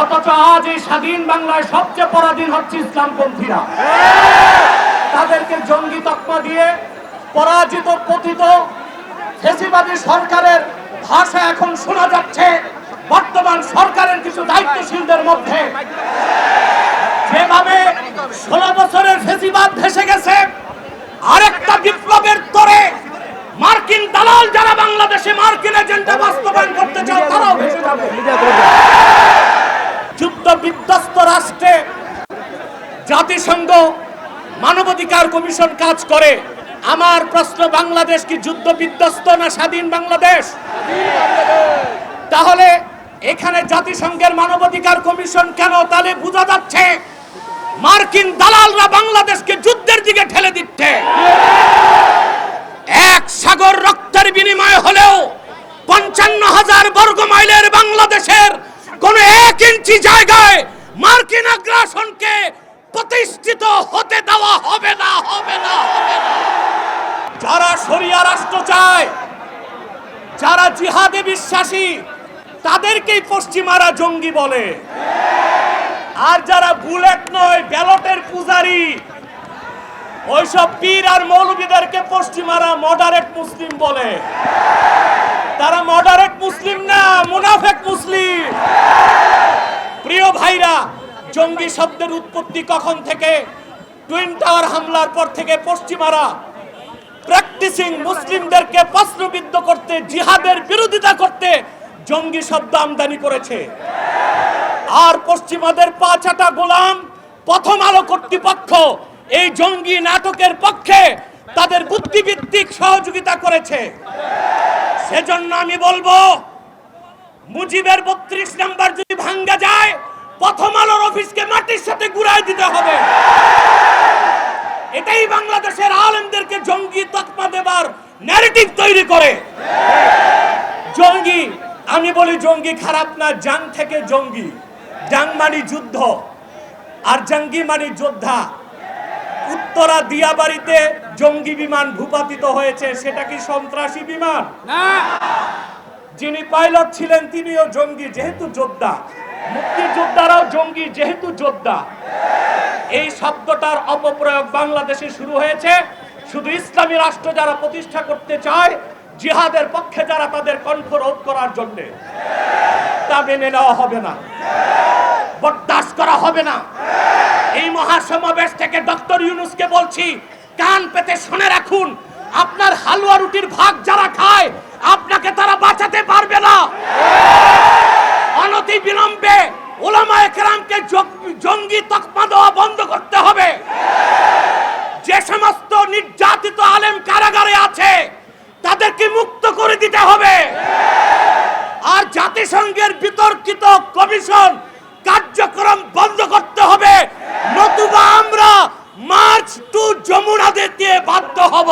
অথচ আজ এই স্বাধীন বাংলায় সবচেয়ে পরাধীন হচ্ছে ইসলামপন্থীরা। তাদেরকে জঙ্গি তকমা দিয়ে পরাজিত, পতিত ফেসিবাদী সরকারের ভাষা এখন শোনা যাচ্ছে। বর্তমান সরকারের কিছু দায়িত্বশীলদের মধ্যে। যেভাবে ষোলো বছরের ফেসিবাদ ভেসে গেছে, আরেকটা বিপ্লবের তরে মার্কিন দালাল যারা বাংলাদেশে মার্কিন এজেন্ডা বাস্তবায়ন করতে চায় তারাও ভেসে যাবে যুদ্ধ বিধ্বস্ত রাষ্ট্রে জাতিসংঘ মানবাধিকার কমিশন কাজ করে। আমার প্রশ্ন, বাংলাদেশ কি যুদ্ধ বিধ্বস্ত না স্বাধীন বাংলাদেশ? তাহলে এখানে জাতিসংঘের মানবাধিকার কমিশন কেন তাহলে বোঝা যাচ্ছে মার্কিন দালালরা বাংলাদেশকে যুদ্ধের দিকে ঠেলে দিচ্ছে? এক সাগর রক্তের বিনিময় হলেও পঞ্চান্ন হাজার বর্গ মাইলের বাংলাদেশের কোন এক ইঞ্চি জায়গায় মার্কিন আগ্রাসনকে প্রতিষ্ঠিত হতে দেওয়া হবে না হবে না হবে না। যারা শরিয়া রাষ্ট্র চায়, যারা জিহাদে বিশ্বাসী, তাদেরকেই পশ্চিমারা জঙ্গি বলে। আর যারা বুলেট নয়, ব্যালটের পূজারি, ওইসব পীর আর মৌলবীদেরকে পশ্চিমারা মডারেট মুসলিম বলে। তারা মডারেট মুসলিম না, মুনাফেক মুসলিম। জঙ্গি শব্দের উৎপত্তি কখন থেকে? টুইন টাওয়ার হামলার পর থেকে পশ্চিমারা প্র্যাকটিসিং মুসলিমদেরকে প্রশ্নবিদ্ধ করতে, জিহাদের বিরোধিতা করতে জঙ্গি শব্দ আমদানি করেছে। আর পশ্চিমাদের পাঁচাটা গোলাম প্রথম আলো কর্তৃপক্ষ এই জঙ্গি নাটকের পক্ষে তাদের বুদ্ধিভিত্তিক সহযোগিতা করেছে। সেজন্য আমি বলব, মুজিবের বত্রিশ নাম্বার যদি ভাঙ্গা যায় প্রথম আলোর অফিসকে মাটির সাথে গুড়াই দিতে হবে। এটাই বাংলাদেশের আলেমদেরকে জঙ্গি তকমা দেবার ন্যারেটিভ তৈরি করে। জঙ্গি আমি বলি জঙ্গি খারাপ না জাং থেকে জঙ্গি। জাং মানে যুদ্ধ আর জঙ্গি মানে যোদ্ধা। উত্তরা দিয়াবাড়িতে জঙ্গি বিমান ভূপাতিত হয়েছে সেটা কি সন্ত্রাসী বিমান? না। যিনি পাইলট ছিলেন তিনিও জঙ্গি যেহেতু যোদ্ধা। মুক্তিযোদ্ধারাও জঙ্গি, যেহেতু যোদ্ধা। এই শব্দটার অপপ্রয়োগ বাংলাদেশে শুরু হয়েছে। শুধু ইসলামী রাষ্ট্র যারা প্রতিষ্ঠা করতে চায়, জিহাদের পক্ষে যারা তাদের কণ্ঠ রোধ করার জন্য। তা মেনে নেওয়া হবে না। বরদাস্ত করা হবে না। এই মহাসমাবেশ থেকে ডক্টর ইউনুসকে বলছি, কান পেতে শুনে রাখুন, আপনার হালুয়া রুটির ভাগ যারা খায়, আপনাকে তারা বাঁচাতে পারবে না। অনতি বিলম্বে ওলামা একরামকে জঙ্গি তকমা দেওয়া বন্ধ করতে হবে। যে সমস্ত নির্যাতিত আলেম কারাগারে আছে, তাদেরকে মুক্ত করে দিতে হবে। আর জাতিসংঘের বিতর্কিত কমিশন কার্যক্রম বন্ধ করতে হবে। নতুবা আমরা মার্চ টু যমুনা দিতে বাধ্য হব।